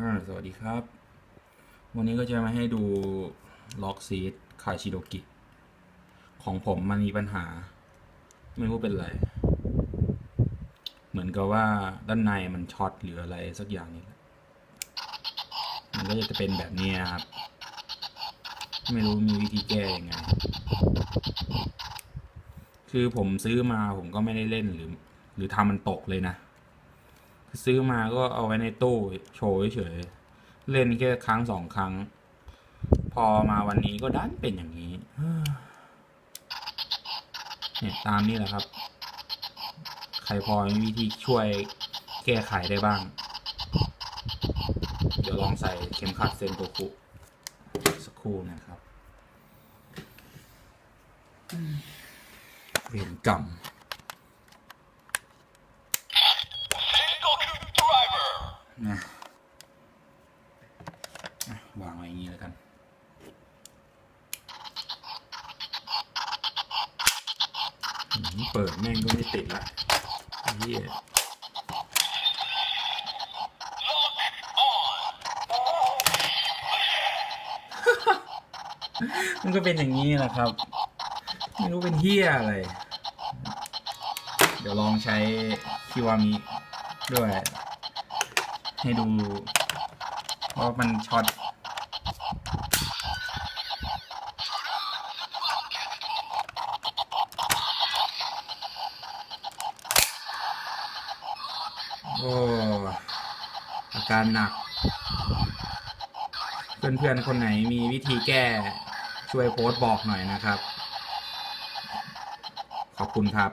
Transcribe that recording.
อ่าสวัสดีครับ วันนี้ก็จะมาให้ดูล็อกซีดคาชิโดกิ ของผมมันมีปัญหา ไม่รู้เป็นไร เหมือนกับว่าด้านในมันช็อตหรืออะไรสักอย่างนี่แหละมันก็จะเป็นแบบนี้ครับ ไม่รู้มีวิธีแก้ยังไง คือผมซื้อมาผมก็ไม่ได้เล่นหรือ หรือทำมันตกเลยนะ ซื้อมาก็เอาไว้ในตู้โชว์เฉยๆเล่นแค่ครั้งสองครั้ง พอมาวันนี้ก็ดันเป็นอย่างนี้เนี่ยตามนี้แหละครับ ใครพอมีวิธีช่วยแก้ไขได้บ้าง เดี๋ยวลองใส่เข็มขัดเซนโตคุสักครู่นะครับเวรกรรม นะวางไว้อย่างนี้แล้วกัน เปิดแม่งก็ไม่ติดละเหี้ยมันก็เป็นอย่างนี้แหละครับ ไม่รู้เป็นเฮียอะไร เดี๋ยวลองใช้คิวามิด้วย ให้ดูว่ามันช็อตโอ้อาการหนัก เพื่อนๆ คนไหนมีวิธีแก้ช่วยโพสต์บอกหน่อยนะครับ ขอบคุณครับ